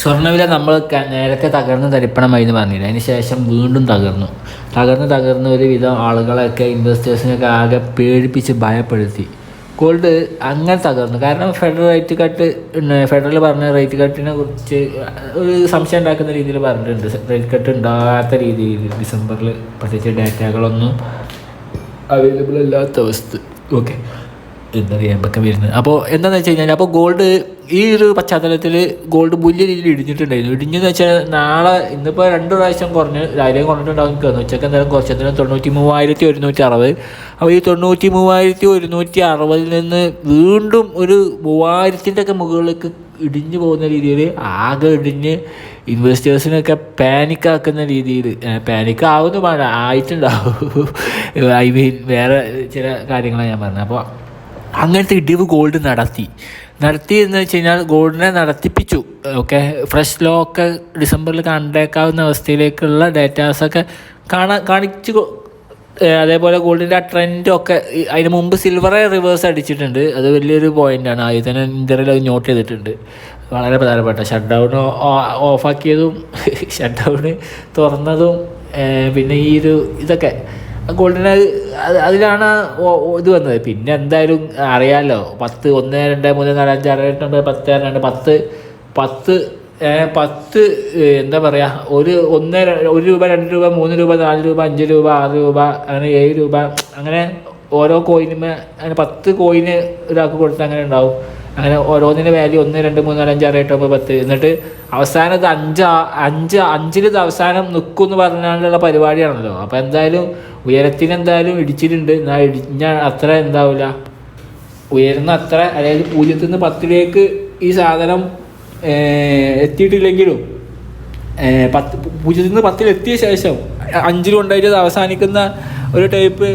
സ്വർണവില നമ്മൾ നേരത്തെ തകർന്ന് തരിപ്പണമായി എന്ന് പറഞ്ഞില്ല? അതിന് ശേഷം വീണ്ടും തകർന്നു. തകർന്ന് തകർന്ന് ഒരുവിധം ആളുകളൊക്കെ ഇൻവെസ്റ്റേഴ്സിനൊക്കെ ആകെ പേടിപ്പിച്ച് ഭയപ്പെടുത്തി. ഗോൾഡ് അങ്ങനെ തകർന്നു. കാരണം ഫെഡറൽ റേറ്റ് കട്ട് ഫെഡറൽ പറഞ്ഞ റേറ്റ് കട്ടിനെ കുറിച്ച് ഒരു സംശയം ഉണ്ടാക്കുന്ന രീതിയിൽ പറഞ്ഞിട്ടുണ്ട്. റേറ്റ് കട്ട് ഉണ്ടാകാത്ത രീതിയിൽ ഡിസംബറിൽ പ്രത്യേകിച്ച് ഡാറ്റകളൊന്നും അവൈലബിൾ അല്ലാത്ത അവസ്ഥ. ഓക്കെ എന്താ പറയുക വരുന്നത്? അപ്പോൾ എന്താണെന്ന് വെച്ച് കഴിഞ്ഞാൽ അപ്പോൾ ഗോൾഡ് ഈ ഒരു പശ്ചാത്തലത്തിൽ ഗോൾഡ് വലിയ രീതിയിൽ ഇടിഞ്ഞിട്ടുണ്ടായിരുന്നു. ഇടിഞ്ഞെന്ന് വെച്ചാൽ നാളെ ഇന്നിപ്പോൾ രണ്ട് പ്രാവശ്യം കുറഞ്ഞ് രാവിലെയും കുറഞ്ഞിട്ടുണ്ടാവും എനിക്ക് തോന്നുന്നു. ഉച്ചയ്ക്ക് എന്തായാലും കുറച്ച്. എന്തായാലും തൊണ്ണൂറ്റി മൂവായിരത്തി ഒരുന്നൂറ്റി അറുപത്. അപ്പോൾ ഈ തൊണ്ണൂറ്റി മൂവായിരത്തി ഒരുന്നൂറ്റി അറുപതിൽ നിന്ന് വീണ്ടും ഒരു മൂവായിരത്തിന്റെ ഒക്കെ മുകളിലേക്ക് ഇടിഞ്ഞു പോകുന്ന രീതിയിൽ ആകെ ഇടിഞ്ഞ് ഇൻവെസ്റ്റേഴ്സിനൊക്കെ പാനിക്കാക്കുന്ന രീതിയിൽ പാനിക് ആവുന്നു ആയിട്ടുണ്ടാവും. ഐ മീൻ വേറെ ചില കാര്യങ്ങളാണ് ഞാൻ പറഞ്ഞത്. അപ്പോൾ അങ്ങനത്തെ ഇടിവ് ഗോൾഡ് നടത്തി. നടത്തി എന്ന് വെച്ച് കഴിഞ്ഞാൽ ഗോൾഡിനെ നടത്തിപ്പിച്ചു. ഓക്കെ? ഫ്രഷ് ലോ ഒക്കെ ഡിസംബറിൽ കണ്ടേക്കാവുന്ന അവസ്ഥയിലേക്കുള്ള ഡേറ്റാസൊക്കെ കാണാ കാണിച്ചു അതേപോലെ ഗോൾഡിന്റെ ആ ട്രെൻഡൊക്കെ അതിന് മുമ്പ് സിൽവറെ റിവേഴ്സ് അടിച്ചിട്ടുണ്ട്. അത് വലിയൊരു പോയിന്റാണ് ആദ്യം തന്നെ ഇന്ത്യയിൽ അത് നോട്ട് ചെയ്തിട്ടുണ്ട്. വളരെ പ്രധാനപ്പെട്ട. ഷട്ട് ഡൗൺ ഓഫാക്കിയതും ഷട്ട് ഡൗൺ തുറന്നതും പിന്നെ ഈ ഒരു ഇതൊക്കെ. ഗോൾഡിന് അത് അതിലാണ് ഇത് വന്നത്. പിന്നെ എന്തായാലും അറിയാമല്ലോ പത്ത് ഒന്ന് രണ്ട് മൂന്ന് നാല് അഞ്ച് ആറ് എട്ട് ഒമ്പത് പത്ത് രണ്ട് പത്ത് പത്ത് പത്ത് എന്താ പറയുക ഒരു ഒന്ന് ഒരു രൂപ രണ്ട് രൂപ മൂന്ന് രൂപ നാല് രൂപ അഞ്ച് രൂപ ആറ് രൂപ അങ്ങനെ ഏഴ് രൂപ അങ്ങനെ ഓരോ കോയിനും അങ്ങനെ പത്ത് കോയിന് ഒരാൾക്ക് കൊടുത്താൽ അങ്ങനെ ഉണ്ടാവും. അങ്ങനെ ഓരോന്നിന്റെ വാല്യൂ ഒന്ന് രണ്ട് മൂന്ന് നാല് അഞ്ച് ആറ് എട്ട് ഒമ്പത് പത്ത്. എന്നിട്ട് അവസാനം ഇത് അഞ്ച് അഞ്ച് അഞ്ചിൽ അവസാനം നിൽക്കും എന്ന് പറഞ്ഞാലുള്ള പരിപാടിയാണല്ലോ. അപ്പോൾ എന്തായാലും ഉയരത്തിന് എന്തായാലും ഇടിച്ചിട്ടുണ്ട്. എന്നാൽ ഇടിഞ്ഞ അത്ര എന്താവില്ല ഉയർന്ന അത്ര അതായത് പൂജ്യത്തിൽ നിന്ന് പത്തിലേക്ക് ഈ സാധനം എത്തിയിട്ടില്ലെങ്കിലും പത്ത് പൂജ്യത്തിൽ നിന്ന് പത്തിൽ എത്തിയ ശേഷം അഞ്ചിൽ ഉണ്ടായിട്ട് അത് അവസാനിക്കുന്ന ഒരു ടൈപ്പ്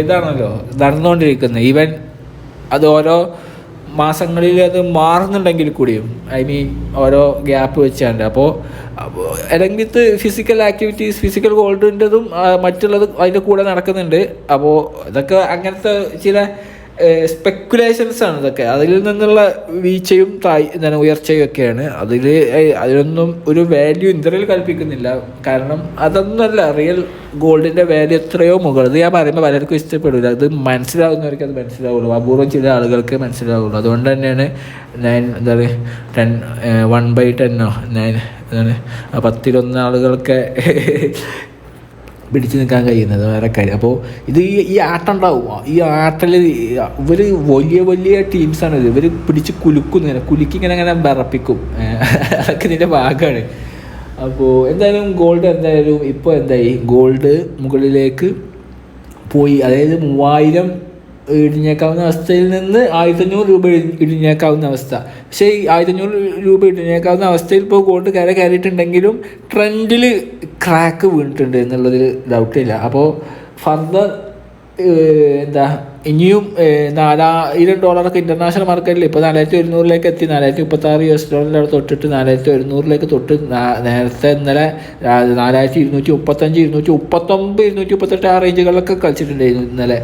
ഇതാണല്ലോ നടന്നുകൊണ്ടിരിക്കുന്നത്. ഈവൻ അത് ഓരോ മാസങ്ങളിൽ അത് മാറുന്നുണ്ടെങ്കിൽ കൂടിയും ഐ മീൻ ഓരോ ഗ്യാപ്പ് വെച്ചാണ്ട്. അപ്പോൾ അല്ലെങ്കിൽ ഫിസിക്കൽ ആക്ടിവിറ്റീസ് ഫിസിക്കൽ ഗോൾഡിന്റെതും മറ്റുള്ളത് അതിന്റെ കൂടെ നടക്കുന്നുണ്ട്. അപ്പോൾ ഇതൊക്കെ അങ്ങനത്തെ ചില സ്പെക്കുലേഷൻസ് ആണ് ഇതൊക്കെ. അതിൽ നിന്നുള്ള വീഴ്ചയും തായ് എന്താണ് ഉയർച്ചയും ഒക്കെയാണ്. അതിൽ അതിനൊന്നും ഒരു വാല്യൂ ഇന്ത്യയിൽ കൽപ്പിക്കുന്നില്ല. കാരണം അതൊന്നുമല്ല റിയൽ ഗോൾഡിന്റെ വാല്യൂ എത്രയോ മുകളിൽ. ഞാൻ പറയുമ്പോൾ പലർക്കും ഇഷ്ടപ്പെടില്ല അത് മനസ്സിലാവുന്നവർക്ക് അത് മനസ്സിലാവുള്ളൂ. അപൂർവം ചില ആളുകൾക്ക് മനസ്സിലാവുള്ളൂ. അതുകൊണ്ട് തന്നെയാണ് നയൻ എന്താ പറയുക ടെൻ വൺ ബൈ ടെന്നോ നയൻ എന്താണ് പത്തിലൊന്ന് പിടിച്ചു നിൽക്കാൻ കഴിയുന്നത് വേറെ കാര്യം. അപ്പോൾ ഇത് ഈ ഈ ആട്ടം ഉണ്ടാവും. ഈ ആട്ടിൽ ഇവർ വലിയ വലിയ ടീംസാണ് ഇത്. ഇവർ പിടിച്ച് കുലുക്കും ഇങ്ങനെ. കുലുക്കി ഇങ്ങനെ അങ്ങനെ വിറപ്പിക്കും. അതൊക്കെ ഇതിന്റെ ഭാഗമാണ്. അപ്പോൾ എന്തായാലും ഗോൾഡ് എന്തായാലും ഇപ്പോൾ എന്തായി? ഗോൾഡ് മുകളിലേക്ക് പോയി. അതായത് മൂവായിരം ഇടിഞ്ഞേക്കാവുന്ന അവസ്ഥയിൽ നിന്ന് ആയിരത്തഞ്ഞൂറ് രൂപ ഇടി- ഇടിഞ്ഞേക്കാവുന്ന അവസ്ഥ. പക്ഷേ ഈ ആയിരത്തഞ്ഞൂറ് രൂപ ഇടിഞ്ഞേക്കാവുന്ന അവസ്ഥയിൽ ഇപ്പോൾ ഗോൾഡ് കയറി കയറിയിട്ടുണ്ടെങ്കിലും ട്രെൻഡിൽ ക്രാക്ക് വീണിട്ടുണ്ട് എന്നുള്ളതിൽ ഡൗട്ടില്ല അപ്പോൾ ഫർദർ എന്താ ഇനിയും നാലാ നാലായിരം ഡോളറൊക്കെ ഇന്റർനാഷണൽ മാർക്കറ്റിൽ ഇപ്പോൾ നാലായിരത്തി ഒരുന്നൂറിലേക്ക് എത്തി നാലായിരത്തി മുപ്പത്തി ആറ് യു എസ് ഡോളറിന്റെ തൊട്ടിട്ട് നാലായിരത്തി ഒരുന്നൂറിലേക്ക് തൊട്ട് നേരത്തെ ഇന്നലെ നാലായിരത്തി ഇരുന്നൂറ്റി മുപ്പത്തഞ്ച് ഇരുന്നൂറ്റി മുപ്പത്തൊമ്പത് ഇരുന്നൂറ്റി മുപ്പത്തെട്ട് ആ റേഞ്ചുകളിലൊക്കെ കളിച്ചിട്ടുണ്ടായിരുന്നു ഇന്നലെ.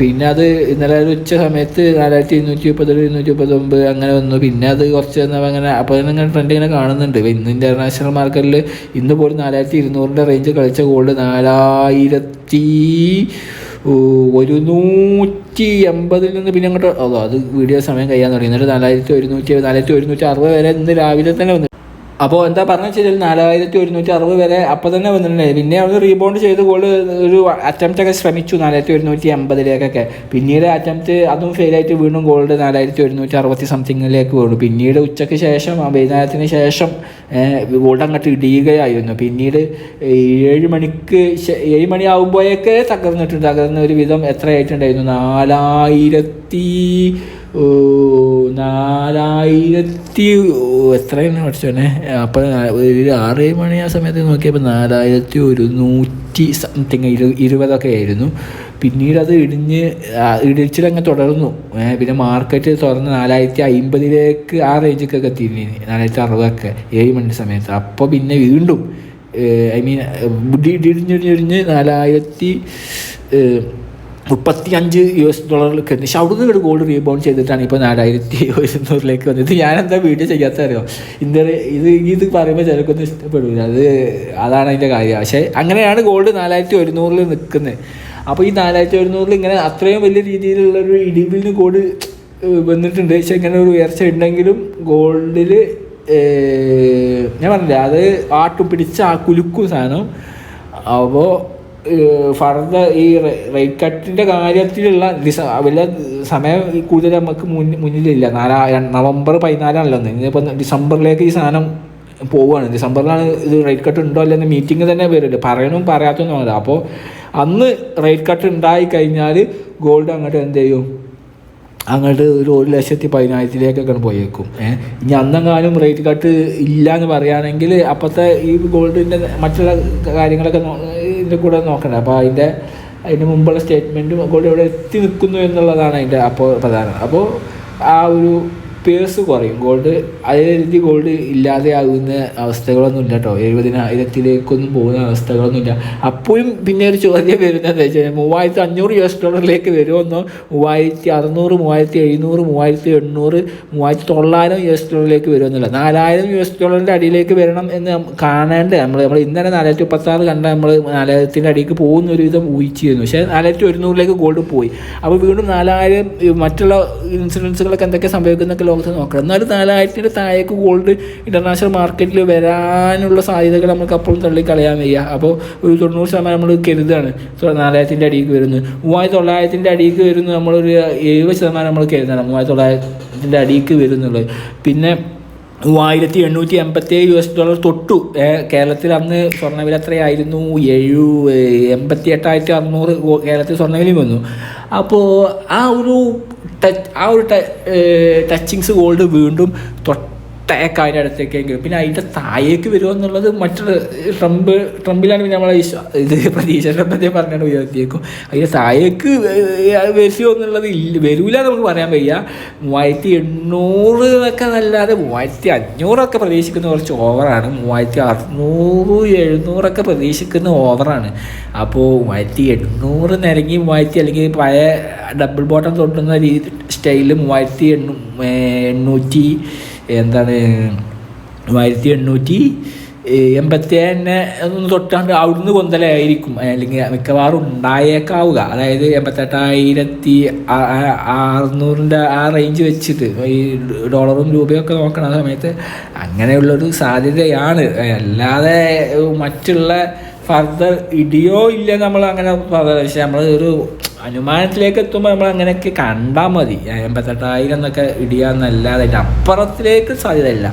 പിന്നെ അത് ഇന്നലെ ഒരു ഉച്ച സമയത്ത് നാലായിരത്തി ഇരുന്നൂറ്റി മുപ്പത്തെട്ട് ഇരുന്നൂറ്റി മുപ്പത്തൊമ്പത് അങ്ങനെ വന്നു. പിന്നെ അത് കുറച്ച് അങ്ങനെ അപ്പോൾ ഇങ്ങനെ ട്രെൻഡ് ഇങ്ങനെ കാണുന്നുണ്ട്. ഇന്ന് ഇന്റർനാഷണൽ മാർക്കറ്റിൽ ഇന്ന് പോലും നാലായിരത്തി ഇരുന്നൂറിന്റെ റേഞ്ച് കളിച്ച ഗോൾഡ് നാലായിരത്തി ഒരു നൂറ്റി എൺപതിൽ നിന്ന് പിന്നെ അങ്ങോട്ട് അതോ അത് വീഡിയോ സമയം കഴിയാൻ തുടങ്ങി. എന്നിട്ട് നാലായിരത്തി ഒരുന്നൂറ്റി നാലായിരത്തി ഒരുന്നൂറ്റി അറുപത് വരെ ഇന്ന് രാവിലെ തന്നെ വന്നു അപ്പോൾ എന്താ പറഞ്ഞു വെച്ചാൽ നാലായിരത്തി ഒരുന്നൂറ്റി അറുപത് വരെ അപ്പോൾ തന്നെ വന്നിട്ടുണ്ടായി പിന്നെ അവർ റീബൗണ്ട് ചെയ്ത് ഗോൾ ഒരു അറ്റംപ്റ്റ് ഒക്കെ ശ്രമിച്ചു നാലായിരത്തി ഒരുന്നൂറ്റി അമ്പതിലേക്കൊക്കെ പിന്നീട് അറ്റംപ്റ്റ് അതും ഫെയിലായിട്ട് വീണ്ടും ഗോൾഡ് നാലായിരത്തി ഒരുന്നൂറ്റി അറുപത്തി സംതിങ്ങിലേക്ക് വീണു. പിന്നീട് ഉച്ചയ്ക്ക് ശേഷം വൈകുന്നേരത്തിന് ശേഷം ഗോൾഡ് അങ്ങോട്ട് ഇടിയുകയായിരുന്നു. പിന്നീട് ഏഴ് മണിക്ക് ഏഴ് മണി ആകുമ്പോഴേക്ക് തകർന്നിട്ടുണ്ട് തകർന്ന ഒരു വിധം എത്രയായിട്ടുണ്ടായിരുന്നു? നാലായിരത്തി നാലായിരത്തി എത്രയാണ് പഠിച്ചോനെ അപ്പോൾ ഒരു ആറ് മണി ആ സമയത്ത് നോക്കിയപ്പോൾ നാലായിരത്തി ഒരുന്നൂറ്റി സംതിങ് ഇരു ഇരുപതൊക്കെ ആയിരുന്നു. പിന്നീട് അത് ഇടിഞ്ഞ് ഇടിച്ചിലങ്ങ് തുടർന്നു. പിന്നെ മാർക്കറ്റ് തുറന്ന് നാലായിരത്തി അമ്പതിലേക്ക് ആ റേഞ്ചൊക്കെ എത്തിയിരുന്നു നാലായിരത്തി അറുപതൊക്കെ ഏഴ് മണി സമയത്ത്. അപ്പോൾ പിന്നെ വീണ്ടും ഐ മീൻ ഇടിഞ്ഞിടിഞ്ഞിടിഞ്ഞ് നാലായിരത്തി മുപ്പത്തി അഞ്ച് യു എസ് ഡോളറിലേക്ക് എത്തി പക്ഷെ അവിടുന്ന് ഇവിടെ ഗോൾഡ് റീബൗണ്ട് ചെയ്തിട്ടാണ് ഇപ്പോൾ നാലായിരത്തി ഒരുന്നൂറിലേക്ക് വന്നത്. ഞാനെന്താ വീഡിയോ ചെയ്യാത്ത അറിയോ ഇന്ത്യ ഇത് ഇത് പറയുമ്പോൾ ചിലക്കൊന്നും ഇഷ്ടപ്പെടില്ല അത് അതാണ് അതിന്റെ കാര്യം. പക്ഷേ അങ്ങനെയാണ് ഗോൾഡ് നാലായിരത്തി ഒരുന്നൂറിൽ നിൽക്കുന്നത് അപ്പോൾ ഈ നാലായിരത്തി ഒരുന്നൂറിൽ ഇങ്ങനെ അത്രയും വലിയ രീതിയിലുള്ളൊരു ഇടിവിന് ഗോൾഡ് ഏഹ് വന്നിട്ടുണ്ട്. പക്ഷേ ഇങ്ങനെ ഒരു ഉയർച്ച ഉണ്ടെങ്കിലും ഗോൾഡിൽ ഞാൻ പറഞ്ഞില്ല അത് ആട്ടു പിടിച്ച ആ കുലുക്കും സാധനം. അപ്പോൾ ഫർദർ ഈ റേറ്റ് കട്ടിന്റെ കാര്യത്തിലുള്ള ഡിസ വലിയ സമയം കൂടുതൽ നമുക്ക് മുന്നിൽ മുന്നിലില്ല. നാലാ നവംബർ പതിനാലാണല്ലോ ഇന്ന് ഇനിയിപ്പോൾ ഡിസംബറിലേക്ക് ഈ സാധനം പോവുകയാണ് ഡിസംബറിലാണ് ഇത് റേറ്റ് കട്ട് ഉണ്ടോ അല്ലെന്ന് മീറ്റിംഗ് തന്നെ വരില്ല പറയണം പറയാത്തൊന്നുമല്ല അപ്പോൾ അന്ന് റേറ്റ് കട്ട് ഉണ്ടായി കഴിഞ്ഞാൽ ഗോൾഡ് അങ്ങോട്ട് എന്ത് ചെയ്യും? അങ്ങോട്ട് ഒരു ഒരു ലക്ഷത്തി പതിനായിരത്തിലേക്കൊക്കെ പോയേക്കും. ഏഹ് ഇനി അന്നെങ്ങാനും റേറ്റ് കട്ട് ഇല്ല എന്ന് പറയുകയാണെങ്കിൽ അപ്പോഴത്തെ ഈ ഗോൾഡിന്റെ മറ്റുള്ള കാര്യങ്ങളൊക്കെ ഇതിന്റെ കൂടെ നോക്കണം അപ്പോൾ അതിന്റെ അതിന് മുമ്പുള്ള സ്റ്റേറ്റ്മെന്റും കൂടെ ഇവിടെ എത്തി നിൽക്കുന്നു എന്നുള്ളതാണ് അതിന്റെ അപ്പോൾ പ്രധാനം. അപ്പോൾ ആ ഒരു പേഴ്സ് കുറയും. ഗോൾഡ് അതേ രീതി ഗോൾഡ് ഇല്ലാതെയാകുന്ന അവസ്ഥകളൊന്നും ഇല്ല കേട്ടോ എഴുപതിനായിരത്തിലേക്കൊന്നും പോകുന്ന അവസ്ഥകളൊന്നും ഇല്ല. അപ്പോഴും പിന്നെ ഒരു ചോദ്യം വരുന്നത് എന്താ വെച്ചാൽ മൂവായിരത്തി അഞ്ഞൂറ് യു എസ് ഡോളറിലേക്ക് വരുമെന്നോ മൂവായിരത്തി അറുന്നൂറ് മൂവായിരത്തി എഴുന്നൂറ് മൂവായിരത്തി എണ്ണൂറ് മൂവായിരത്തി തൊള്ളായിരം യു എസ് ഡോളറിലേക്ക് വരുമെന്നില്ല. നാലായിരം യു എസ് ഡോളറിന്റെ അടിയിലേക്ക് വരണം എന്ന് കാണേണ്ട. നമ്മൾ നമ്മൾ ഇന്നലെ നാലായിരത്തി മുപ്പത്താറ് കണ്ട നമ്മൾ നാലായിരത്തിന്റെ അടിയിലേക്ക് പോകുന്ന ഒരു വിധം ഊഹിച്ചിരുന്നു. പക്ഷേ നാലായിരത്തി ഒരുന്നൂറിലേക്ക് ഗോൾഡ് പോയി. അപ്പോൾ വീണ്ടും നാലായിരം മറ്റുള്ള ഇൻഷുറൻസുകളൊക്കെ എന്തൊക്കെ സംഭവിക്കുന്നൊക്കെ ലോകത്ത് നോക്കണം. എന്നാലും നാലായിരത്തിന്റെ താഴേക്ക് ഗോൾഡ് ഇന്റർനാഷണൽ മാർക്കറ്റിൽ വരാനുള്ള സാധ്യതകൾ നമുക്ക് അപ്പോഴും തള്ളിക്കളയാൻ വയ്യ. അപ്പോൾ ഒരു തൊണ്ണൂറ് ശതമാനം നമ്മൾ കരുതാണ്. നാലായിരത്തിന്റെ അടിയിലേക്ക് വരുന്നത് മൂവായിരത്തി തൊള്ളായിരത്തിന്റെ അടിയിലേക്ക് വരുന്ന നമ്മളൊരു എഴുപത് ശതമാനം നമ്മൾ കരുതണം. മൂവായിരത്തി തൊള്ളായിരത്തിന്റെ അടിയിലേക്ക് വരുന്നുള്ളത്. പിന്നെ മൂവായിരത്തി എണ്ണൂറ്റി എൺപത്തേഴ് യു എസ് ഡോളർ തൊട്ടു കേരളത്തിൽ അന്ന് സ്വർണവില എത്രയായിരുന്നു? എഴു എൺപത്തി എട്ടായിരത്തി അറുന്നൂറ് കേരളത്തിൽ സ്വർണവിലയും വന്നു. അപ്പോൾ ആ ഒരു ടച്ച് ആ ഒരു ടച്ചിങ്സ് ഗോൾഡ് വീണ്ടും തൊട്ടേക്കാന്റെ അടുത്തേക്കെങ്കിൽ പിന്നെ അതിന്റെ താഴേക്ക് വരുമോ എന്നുള്ളത് മറ്റൊരു ട്രംപ് ട്രംപിലാണ് പിന്നെ നമ്മളെ ഇത് പ്രതീക്ഷ ട്രംപത്തെ പറഞ്ഞാണ് ഉയർത്തിയേക്കും. അതിന്റെ താഴേക്ക് വരുമോ എന്നുള്ളത് ഇല്ല വരൂല നമുക്ക് പറയാൻ വയ്യ. മൂവായിരത്തി എണ്ണൂറ് ഒക്കെ നല്ലാതെ മൂവായിരത്തി അഞ്ഞൂറൊക്കെ പ്രതീക്ഷിക്കുന്ന കുറച്ച് ഓവറാണ്. മൂവായിരത്തി അറുന്നൂറ് എഴുന്നൂറൊക്കെ പ്രതീക്ഷിക്കുന്ന ഓവറാണ്. അപ്പോൾ മൂവായിരത്തി എണ്ണൂറ് നിരങ്ങി മൂവായിരത്തി അല്ലെങ്കിൽ പഴയ ഡബിൾ ബോട്ടം തൊട്ടുന്ന രീതി സ്റ്റൈലിൽ മൂവായിരത്തി എണ്ണൂ എണ്ണൂറ്റി എന്താണ് ആയിരത്തി എണ്ണൂറ്റി എൺപത്തി ഏഴിനെ ഒന്ന് തൊട്ടാണ്ട് അവിടുന്ന് കൊന്തലായിരിക്കും അല്ലെങ്കിൽ മിക്കവാറും ഉണ്ടായേക്കാവുക. അതായത് എൺപത്തെട്ടായിരത്തി അറുന്നൂറിന്റെ ആ റേഞ്ച് വെച്ചിട്ട് ഈ ഡോളറും രൂപയൊക്കെ നോക്കണ സമയത്ത് അങ്ങനെയുള്ളൊരു സാധ്യതയാണ്. അല്ലാതെ മറ്റുള്ള ഫർദർ ഇടിയോ ഇല്ല നമ്മൾ അങ്ങനെ പക്ഷെ നമ്മൾ ഒരു അനുമാനത്തിലേക്ക് എത്തുമ്പോൾ നമ്മൾ അങ്ങനെയൊക്കെ കണ്ടാൽ മതി. എൺപത്തെട്ടായിരം എന്നൊക്കെ ഇടിയാന്നല്ലാതെ അപ്പുറത്തിലേക്ക് സാധ്യതയില്ല.